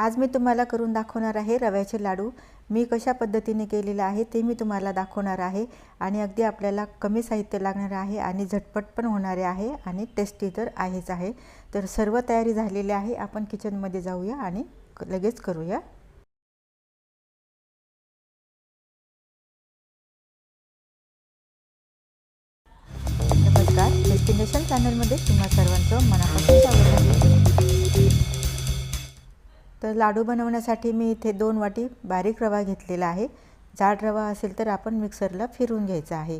आज मी तुम्हाला करून दाखवणार आहे रव्याचे लाडू. मी कशा पद्धतीने केलेलं आहे ते मी तुम्हाला दाखवणार आहे आणि अगदी आपल्याला कमी साहित्य लागणार आहे आणि झटपट पण होणारे आहे आणि टेस्टी तर आहेच आहे. तर सर्व तयारी झालेली आहे. आपण किचनमध्ये जाऊया आणि लगेच करूया. नमस्कार. डेस्टिनेशन चॅनलमध्ये तुम्हा सर्वांचं मनापासून तर लाडू बनवण्यासाठी मी इथे दोन वाटी बारीक रवा घेतलेला आहे. जाड रवा असेल तर आपण मिक्सरला फिरून घ्यायचा आहे.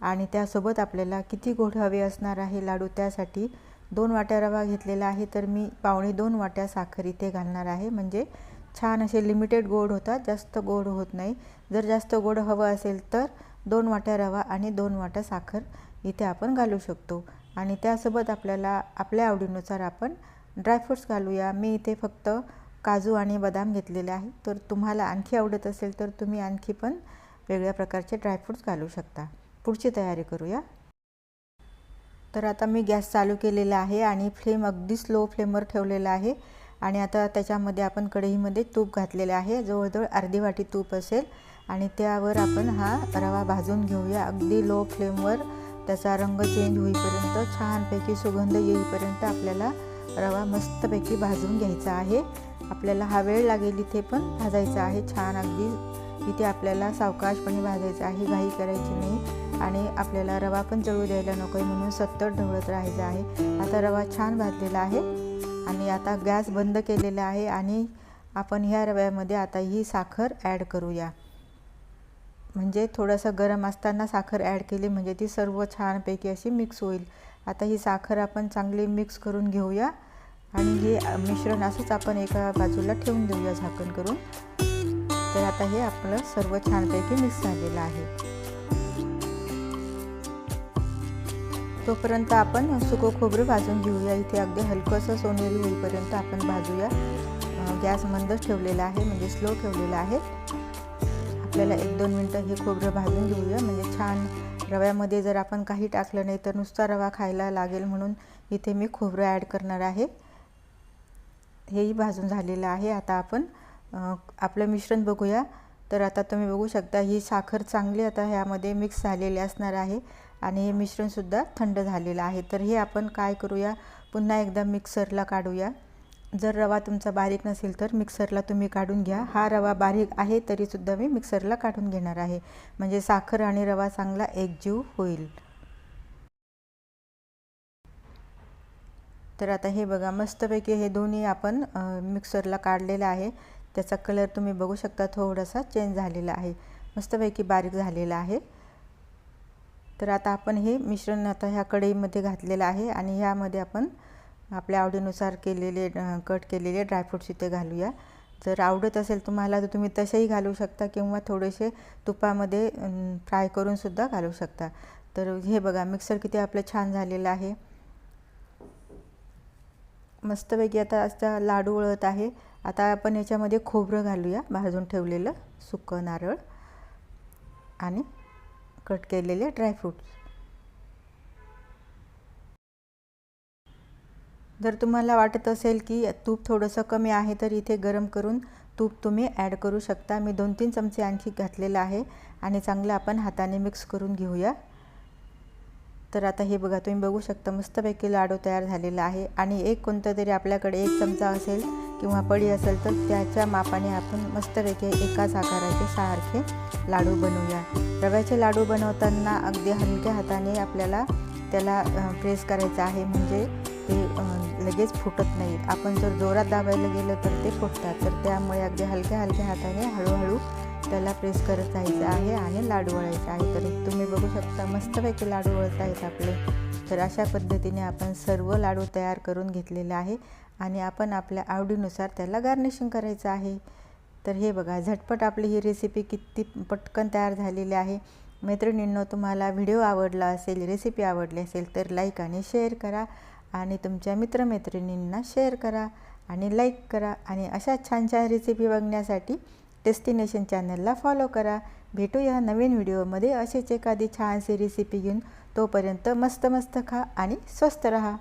आणि त्यासोबत आपल्याला किती गोड हवे असणार आहे लाडू त्यासाठी दोन वाट्या रवा घेतलेला आहे. तर मी पावणे दोन वाट्या साखर इथे घालणार आहे. म्हणजे छान असे लिमिटेड गोड होतात जास्त गोड होत नाही. जर जास्त गोड हवं असेल तर दोन वाट्या रवा आणि दोन वाट्या साखर इथे आपण घालू शकतो. आणि त्यासोबत आपल्याला आपल्या आवडीनुसार आपण ड्रायफ्रूट्स घालूया. मी इथे फक्त काजू आणि बदाम घेतलेले आहे. तर तुम्हाला आणखी आवडत असेल तर तुम्ही आणखी पण वेगळ्या प्रकारचे ड्रायफ्रूट्स घालू शकता. पुढची तयारी करूया. तर आता मी गॅस चालू केलेला आहे आणि फ्लेम अगदी स्लो फ्लेमवर ठेवलेला आहे. आणि आता त्याच्यामध्ये आपण कढईमध्ये तूप घातलेले आहे. जवळजवळ अर्धी वाटी तूप असेल. आणि त्यावर आपण हा रवा भाजून घेऊया. अगदी लो फ्लेमवर त्याचा रंग चेंज होईपर्यंत छानपैकी सुगंध येईपर्यंत आपल्याला रवा मस्तपैकी भाजून घ्यायचा आहे. आपल्याला हा वेळ लागेल इथे पण भाजायचा आहे. छान अगदी इथे आपल्याला सावकाशपणे भाजायचं आहे. घाई करायची नाही. आणि आपल्याला रवा पण जळू द्यायला नको आहे म्हणून सत्तर ढवळत राहायचं आहे. आता रवा छान भाजलेला आहे. आणि आता गॅस बंद केलेला आहे. आणि आपण ह्या रव्यामध्ये आता ही साखर ॲड करूया. म्हणजे थोडंसं गरम असताना साखर ॲड केली म्हणजे ती सर्व छानपैकी अशी मिक्स होईल. आता ही साखर आपण चांगली मिक्स करून घेऊया. आणि हे मिश्रण असंच आपण एका बाजूला ठेवून देऊया झाकण करून. तर आता हे आपलं सर्व छानपैकी मिक्स झालेलं आहे. तोपर्यंत आपण सुकं खोबरं भाजून घेऊया. इथे अगदी हलकंसं सोनेरी होईपर्यंत आपण भाजूया. गॅस मंद ठेवलेला आहे म्हणजे स्लो ठेवलेला आहे. आपल्याला एक दोन मिनटं हे खोबरं भाजून घेऊया. म्हणजे छान रव्यामध्ये जर आपण काही टाकलं नाही तर नुसता रवा खायला लागेल म्हणून इथे मी खोबरं ॲड करणार आहे. हेही भाजून झालेलं आहे. आता आपण आपलं मिश्रण बघूया. तर आता तुम्ही बघू शकता ही साखर चांगली आता ह्यामध्ये मिक्स झालेली असणार आहे आणि हे मिश्रणसुद्धा थंड झालेलं आहे. तर हे आपण काय करूया? पुन्हा एकदा मिक्सरला काढूया. जर रवा तुमचा बारीक नसेल तर मिक्सरला तुम्ही काढून घ्या. हा रवा बारीक आहे तरीसुद्धा मी मिक्सरला काढून घेणार आहे. म्हणजे साखर आणि रवा चांगला एकजीव होईल. तर आता हे बघा मस्तपैकी हे दोन्ही आपण मिक्सरला काढलेलं आहे. त्याचा कलर तुम्ही बघू शकता थोडासा चेंज झालेला आहे. मस्तपैकी बारीक झालेला आहे. तर आता आपण हे मिश्रण आता ह्या कढईमध्ये घातलेलं आहे आणि ह्यामध्ये आपण आपल्या आवडीनुसार केलेले कट केलेले ड्रायफ्रूट्स इथे घालूया. जर आवडत असेल तुम्हाला तर तुम्ही तसेही घालू शकता किंवा थोडेसे तुपामध्ये फ्राय करूनसुद्धा घालू शकता. तर हे बघा मिक्सर किती आपलं छान झालेलं आहे. मस्तपैकी आता असा लाडू वळत आहे. आता आपण याच्यामध्ये खोबरं घालूया भाजून ठेवलेलं सुकं नारळ आणि कट केलेले ड्रायफ्रूट्स जर तुम्हाला वाटत असेल की तूप थोडंसं कमी आहे तर इथे गरम करून तूप तुम्ही ॲड करू शकता. मी दोन तीन चमचे आणखी घातलेलं आहे आणि चांगलं आपण हाताने मिक्स करून घेऊया. तर आता हे बघा तुम्ही बघू शकता मस्तपैकी लाडू तयार झालेला आहे. आणि एक कोणतं तरी आपल्याकडे एक चमचा असेल किंवा पडी असेल तर त्याच्या मापाने आपण मस्तपैकी एकाच आकाराचे सारखे लाडू बनवूया. रव्याचे लाडू बनवताना अगदी हलक्या हाताने आपल्याला त्याला प्रेस करायचं आहे. म्हणजे ते लगेच फुटत नाहीत आपण जर जोरात दाबायला गेलं तर ते फुटतात. तर त्यामुळे अगदी हलक्या हलक्या हाताने हळूहळू त्याला प्रेस करत जायचं आहे आणि लाडू वळायचं आहे. तर तुम्ही बघू शकता मस्तपैकी लाडू वळत आहेत आपले. तर अशा पद्धतीने आपण सर्व लाडू तयार करून घेतलेले आहे आणि आपण आपल्या आवडीनुसार त्याला गार्निशिंग करायचं आहे. तर हे बघा झटपट आपली ही रेसिपी किती पटकन तयार झालेली आहे. मैत्रिणींनो तुम्हाला व्हिडिओ आवडला असेल रेसिपी आवडली असेल तर लाईक आणि शेअर करा आणि तुमच्या मित्रमैत्रिणींना शेअर करा आणि लाईक करा आणि अशा छान छान रेसिपी बघण्यासाठी डेस्टिनेशन चॅनलला फॉलो करा. भेटूया नवीन व्हिडिओमध्ये. असेच एखादी छानशी रेसिपी घेऊन तोपर्यंत मस्त मस्त खा आणि स्वस्त रहा.